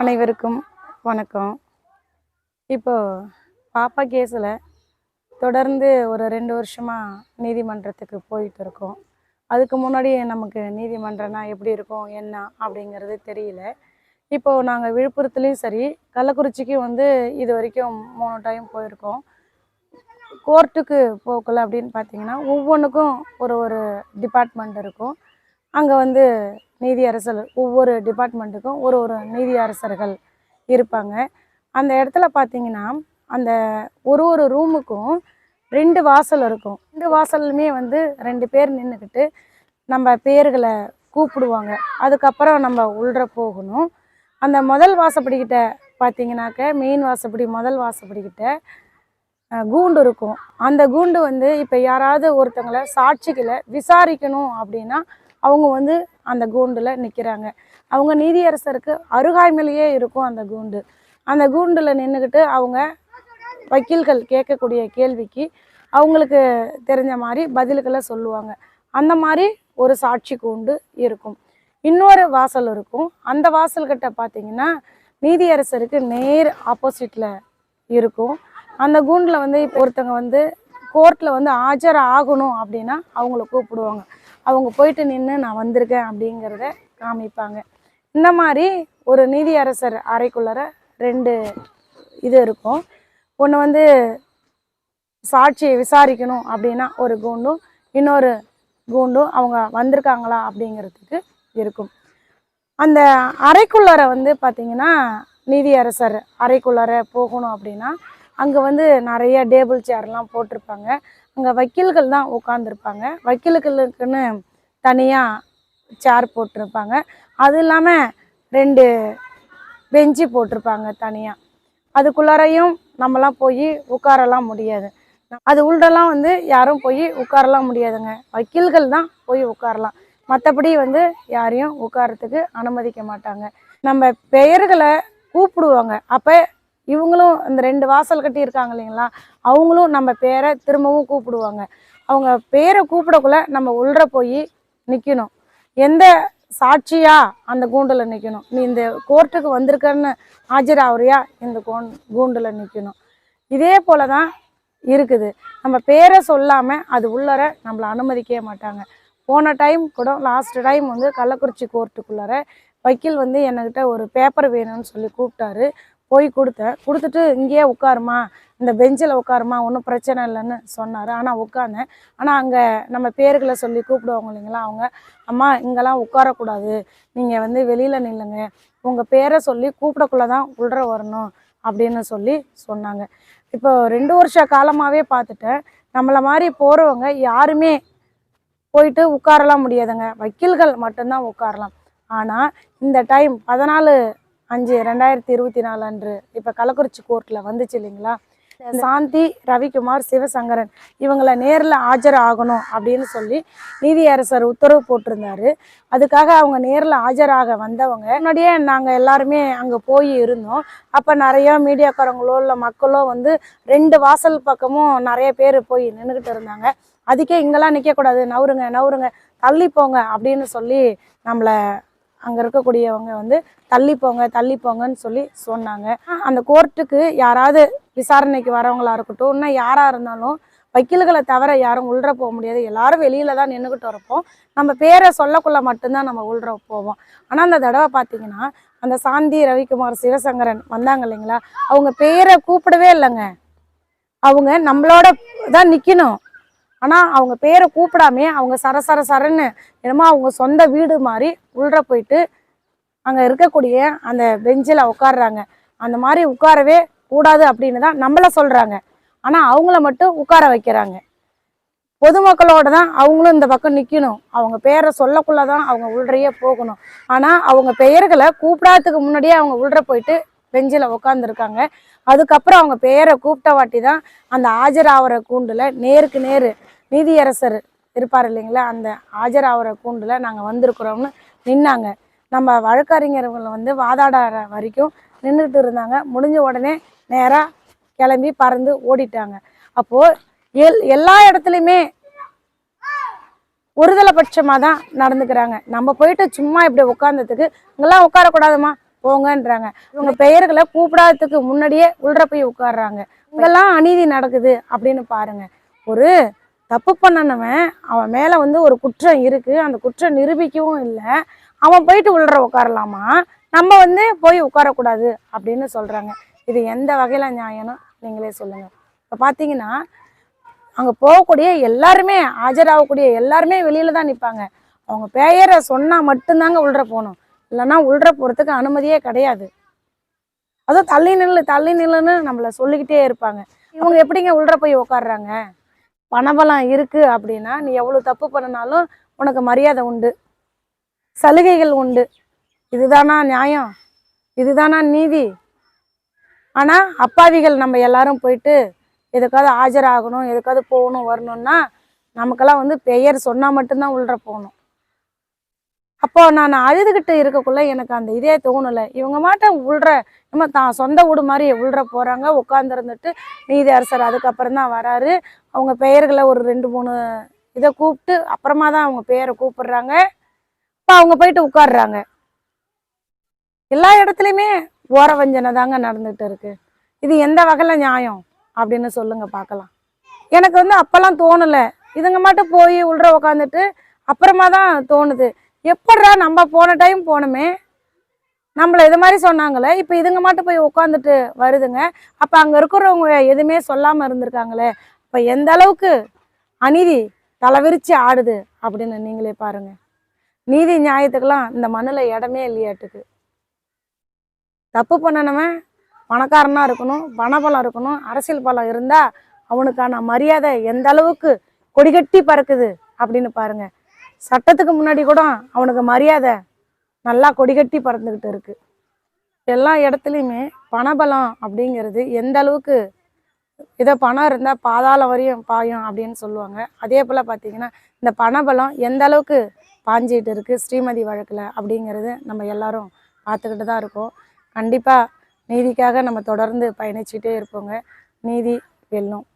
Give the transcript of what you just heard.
அனைவருக்கும் வணக்கம். இப்போது பாப்பா கேஸில் தொடர்ந்து ஒரு ரெண்டு வருஷமாக நீதிமன்றத்துக்கு போயிட்டு இருக்கோம். அதுக்கு முன்னாடி நமக்கு நீதிமன்றம்னா எப்படி இருக்கும் என்ன அப்படிங்கிறது தெரியல. இப்போது நாங்கள் விழுப்புரத்துலேயும் சரி கள்ளக்குறிச்சிக்கும் வந்து இது வரைக்கும் மூணு டைம் போயிருக்கோம். கோர்ட்டுக்கு போகல அப்படின்னு பார்த்தீங்கன்னா ஒவ்வொன்றுக்கும் ஒரு ஒரு டிபார்ட்மெண்ட் இருக்கும். அங்கே வந்து நீதியரசர் ஒவ்வொரு டிபார்ட்மெண்ட்டுக்கும் ஒரு ஒரு நீதியரசர்கள் இருப்பாங்க. அந்த இடத்துல பார்த்தீங்கன்னா அந்த ஒரு ஒரு ரூமுக்கும் ரெண்டு வாசல் இருக்கும். ரெண்டு வாசல்லுமே வந்து ரெண்டு பேர் நின்றுக்கிட்டு நம்ம பேர்களை கூப்பிடுவாங்க. அதுக்கப்புறம் நம்ம உள்ள போகணும். அந்த முதல் வாசப்படிக்கிட்ட பார்த்தீங்கன்னாக்க மெயின் வாசப்படி முதல் வாசப்படிக்கிட்ட கூண்டு இருக்கும். அந்த கூண்டு வந்து இப்போ யாராவது ஒருத்தங்களை சாட்சிகளை விசாரிக்கணும் அப்படின்னா அவங்க வந்து அந்த கூண்டில் நிற்கிறாங்க அவங்க நீதியரசருக்கு அருகாமையிலேயே இருக்கும் அந்த கூண்டு. அந்த கூண்டில் நின்றுக்கிட்டு அவங்க வக்கீல்கள் கேட்கக்கூடிய கேள்விக்கு அவங்களுக்கு தெரிஞ்ச மாதிரி பதில்களை சொல்லுவாங்க. அந்த மாதிரி ஒரு சாட்சி கூண்டு இருக்கும். இன்னொரு வாசல் இருக்கும். அந்த வாசல்கிட்ட பார்த்தீங்கன்னா நீதியரசருக்கு நேர் ஆப்போசிட்டில் இருக்கும். அந்த கூண்டில் வந்து இப்போ ஒருத்தங்க வந்து கோர்ட்டில் வந்து ஆஜர் ஆகணும் அப்படின்னா அவங்கள கூப்பிடுவாங்க. அவங்க போயிட்டு நின்று நான் வந்திருக்கேன் அப்படிங்கிறத காமிப்பாங்க. இந்த மாதிரி ஒரு நீதியரசர் அறைக்குள்ளார ரெண்டு இது இருக்கும். ஒன்று வந்து சாட்சியை விசாரிக்கணும் அப்படின்னா ஒரு கூண்டும் இன்னொரு கூண்டும் அவங்க வந்திருக்காங்களா அப்படிங்கிறதுக்கு இருக்கும். அந்த அறைக்குள்ளார வந்து பார்த்திங்கன்னா நீதியரசர் அறைக்குள்ளார போகணும் அப்படின்னா அங்கே வந்து நிறைய டேபிள் சேர்லாம் போட்டிருப்பாங்க. அங்கே வக்கீல்கள் தான் உட்காந்துருப்பாங்க வக்கீல்களுக்குன்னு தனியாக சேர் போட்டிருப்பாங்க. அது இல்லாமல் ரெண்டு பெஞ்சு போட்டிருப்பாங்க தனியாக அதுக்குள்ளாரையும் நம்மலாம் போய் உட்காரலாம் முடியாது. அது உள்ளலாம் வந்து யாரும் போய் உட்காரலாம் முடியாதுங்க. வக்கீல்கள் தான் போய் உட்காரலாம். மற்றபடி வந்து யாரையும் உட்காரத்துக்கு அனுமதிக்க மாட்டாங்க. நம்ம பெயர்களை கூப்பிடுவாங்க. அப்போ இவங்களும் இந்த ரெண்டு வாசல் கட்டி இருக்காங்க இல்லைங்களா? அவங்களும் நம்ம பேரை திரும்பவும் கூப்பிடுவாங்க. அவங்க பேரை கூப்பிடக்குள்ள நம்ம உள்ள போய் நிற்கணும் எந்த சாட்சியா அந்த கூண்டில் நிற்கணும் நீ இந்த கோர்ட்டுக்கு வந்திருக்கன்னு ஆஜராகிறியா இந்த கூண் கூண்டில் நிற்கணும் இதே போல தான் இருக்குது. நம்ம பேரை சொல்லாமல் அது உள்ளர நம்மளை அனுமதிக்கவே மாட்டாங்க. போன டைம் கூட லாஸ்ட் டைம் வந்து கள்ளக்குறிச்சி கோர்ட்டுக்குள்ளார வக்கீல் வந்து என்கிட்ட ஒரு பேப்பர் வேணும்னு சொல்லி கூப்பிட்டாரு. போய் கொடுத்தேன். கொடுத்துட்டு இங்கேயே உட்காருமா இந்த பெஞ்சில் உட்காருமா ஒன்றும் பிரச்சனை இல்லைன்னு சொன்னார். ஆனால் உட்காந்தேன். ஆனால் அங்கே நம்ம பேர்களை சொல்லி கூப்பிடுவாங்க இல்லைங்களா அவங்க அம்மா இங்கெல்லாம் உட்காரக்கூடாது. நீங்கள் வந்து வெளியில் நில்லுங்க. உங்கள் பேரை சொல்லி கூப்பிடக்குள்ளே தான் உள்ள வரணும் அப்படின்னு சொல்லி சொன்னாங்க. இப்போ ரெண்டு வருஷ காலமாகவே பார்த்துட்டேன். நம்மளை மாதிரி போகிறவங்க யாருமே போயிட்டு உட்காரலாம் முடியாதுங்க. வக்கீல்கள் மட்டும்தான் உட்காரலாம். ஆனால் இந்த டைம் பதினாலு அஞ்சு ரெண்டாயிரத்தி இருபத்தி நாலு அன்று இப்போ கள்ளக்குறிச்சி கோர்ட்டில் வந்துச்சு இல்லைங்களா? சாந்தி ரவிக்குமார் சிவசங்கரன் இவங்களை நேரில் ஆஜர் ஆகணும் அப்படின்னு சொல்லி நீதியரசர் உத்தரவு போட்டிருந்தாரு. அதுக்காக அவங்க நேரில் ஆஜராக வந்தவங்க. முன்னாடியே நாங்கள் எல்லாருமே அங்கே போய் இருந்தோம். அப்போ நிறைய மீடியாக்காரங்களோ இல்லை மக்களோ வந்து ரெண்டு வாசல் பக்கமும் நிறைய பேர் போய் நின்றுக்கிட்டு இருந்தாங்க. அதுக்கே இங்கெல்லாம் நிற்கக்கூடாது நவருங்க நவருங்க தள்ளி போங்க அப்படின்னு சொல்லி நம்மளை அங்கே இருக்கக்கூடியவங்க வந்து தள்ளி போங்க தள்ளி போங்கன்னு சொல்லி சொன்னாங்க. அந்த கோர்ட்டுக்கு யாராவது விசாரணைக்கு வரவங்களா இருக்கட்டும் இன்னும் யாராக இருந்தாலும் வக்கீல்களை தவிர யாரும் உள்ற போக முடியாது. எல்லாரும் வெளியில தான் நின்றுக்கிட்டு இருப்போம். நம்ம பேரை சொல்லக்குள்ள மட்டும்தான் நம்ம உள்ற போவோம். ஆனால் அந்த தடவை பார்த்தீங்கன்னா அந்த சாந்தி ரவிக்குமார் சிவசங்கரன் வந்தாங்க இல்லைங்களா? அவங்க பேரை கூப்பிடவே இல்லைங்க. அவங்க நம்மளோட தான் நிற்கணும் ஆனால் அவங்க பேரை கூப்பிடாமே அவங்க சர சர சரன்னு என்னமோ அவங்க சொந்த வீடு மாதிரி உள்ள போயிட்டு அங்கே இருக்கக்கூடிய அந்த பெஞ்சில் உட்காடுறாங்க அந்த மாதிரி உட்காரவே கூடாது அப்படின்னு தான் நம்மளை சொல்கிறாங்க ஆனால் அவங்கள மட்டும் உட்கார வைக்கிறாங்க. பொதுமக்களோட தான் அவங்களும் இந்த பக்கம் நிற்கணும் அவங்க பேரை சொல்லக்குள்ள தான் அவங்க உள்ளறையே போகணும். ஆனால் அவங்க பெயர்களை கூப்பிடாததுக்கு முன்னாடியே அவங்க உள்ள போயிட்டு பெஞ்சில் உட்காந்துருக்காங்க அதுக்கப்புறம் அவங்க பெயரை கூப்பிட்ட வாட்டி தான் அந்த ஆஜராகிற கூண்டில் நேருக்கு நேர் நீதியரசர் இருப்பார் இல்லைங்களா? அந்த ஆஜராகிற கூண்டில் நாங்கள் வந்திருக்கிறோம்னு நின்னாங்க. நம்ம வழக்கறிஞர்கள் வந்து வாதாடுற வரைக்கும் நின்றுட்டு இருந்தாங்க. முடிஞ்ச உடனே நேராக கிளம்பி பறந்து ஓடிட்டாங்க. அப்போது எல் எல்லா இடத்துலையுமே ஒருதலை பட்சமாக தான் நடந்துக்கிறாங்க. நம்ம போயிட்டு சும்மா இப்படி உட்காந்ததுக்கு இங்கெல்லாம் உட்காரக்கூடாதுமா போங்கன்றாங்க. இவங்க பெயர்களை கூப்பிடாததுக்கு முன்னாடியே உள்ள போய் உட்கார்றாங்க. இங்கெல்லாம் அநீதி நடக்குது அப்படின்னு பாருங்க. ஒரு தப்பு பண்ணனவன் அவன் மேல வந்து ஒரு குற்றம் இருக்கு. அந்த குற்றம் நிரூபிக்கவும் இல்லை. அவன் போயிட்டு உள்ள உட்காரலாமா நம்ம வந்து போய் உட்காரக்கூடாது அப்படின்னு சொல்றாங்க. இது எந்த வகையில நியாயம்னு நீங்களே சொல்லுங்கள் இப்போ பார்த்தீங்கன்னா அங்கே போகக்கூடிய எல்லாருமே ஆஜராகக்கூடிய எல்லாருமே வெளியில் தான் நிற்பாங்க அவங்க பெயரை சொன்னால் மட்டும்தாங்க உள்ள போகணும். இல்லைன்னா உள்ள போகிறதுக்கு அனுமதியே கிடையாது. அதுவும் தள்ளி நில்லு தள்ளி நில்லுன்னு நம்மளை சொல்லிக்கிட்டே இருப்பாங்க. இவங்க எப்படிங்க உள்ள போய் உட்காடுறாங்க பணபலம் இருக்கு அப்படின்னா நீ எவ்வளோ தப்பு பண்ணினாலும் உனக்கு மரியாதை உண்டு. சலுகைகள் உண்டு. இதுதானா நியாயம்? இதுதானா நீதி? ஆனால் அப்பாவிகள் நம்ம எல்லாரும் போயிட்டு எதுக்காவது ஆஜராகணும் எதுக்காவது போகணும் வரணும்னா நமக்கெல்லாம் வந்து பெயர் சொன்னால் மட்டும்தான் உள்ள போகணும். அப்போ நான் அழுதுகிட்டு இருக்கக்குள்ள எனக்கு அந்த இதே தோணலை. இவங்க மாட்ட உள்ற நம்ம தான் சொந்த வீடு மாதிரி உள்ற போகிறாங்க உட்காந்துருந்துட்டு நீதி அரசர் அதுக்கப்புறம் தான் வராரு. அவங்க பெயர்களை ஒரு ரெண்டு மூணு இதை கூப்பிட்டு அப்புறமா தான் அவங்க பெயரை கூப்பிடுறாங்க. இப்போ அவங்க போயிட்டு உட்காடுறாங்க எல்லா இடத்துலையுமே ஓர வஞ்சனை தாங்க நடந்துகிட்டு இருக்கு. இது எந்த வகையில் நியாயம் அப்படின்னு சொல்லுங்க பார்க்கலாம். எனக்கு வந்து அப்போல்லாம் தோணலை. இதுங்க மட்டும் போய் உள்ள உட்காந்துட்டு அப்புறமா தான் தோணுது. எப்படா நம்ம போன டைம் போனோமே நம்மள இது மாதிரி சொன்னாங்களே இப்போ இதுங்க மட்டும் போய் உட்காந்துட்டு வருதுங்க. அப்போ அங்கே இருக்கிறவங்க எதுவுமே சொல்லாமல் இருந்திருக்காங்களே. இப்போ எந்த அளவுக்கு அநீதி தலைவிரிச்சு ஆடுது அப்படின்னு நீங்களே பாருங்க. நீதி நியாயத்துக்கெல்லாம் இந்த மண்ணில் இடமே இல்லையாட்டுக்கு. தப்பு பண்ணணுமே பணக்காரனாக இருக்கணும் பணபலம் இருக்கணும் அரசியல் பலம் இருந்தால் அவனுக்கான மரியாதை எந்த அளவுக்கு கொடிகட்டி பறக்குது அப்படின்னு பாருங்கள் சட்டத்துக்கு முன்னாடி கூட அவனுக்கு மரியாதை நல்லா கொடிகட்டி பறந்துக்கிட்டு இருக்கு. எல்லா இடத்துலையுமே பணபலம் அப்படிங்கிறது எந்த அளவுக்கு ஏதோ பணம் இருந்தால் பாதாளம் வரையும் பாயும் அப்படின்னு சொல்லுவாங்க. அதே போல் பார்த்தீங்கன்னா இந்த பணபலம் எந்த அளவுக்கு பாஞ்சிக்கிட்டு இருக்குது ஸ்ரீமதி வழக்கில் அப்படிங்கிறது நம்ம எல்லாரும் பார்த்துக்கிட்டு தான் இருக்கோம். கண்டிப்பாக நீதிக்காக நம்ம தொடர்ந்து பயணிச்சுட்டே இருப்போங்க. நீதி வெல்லும்.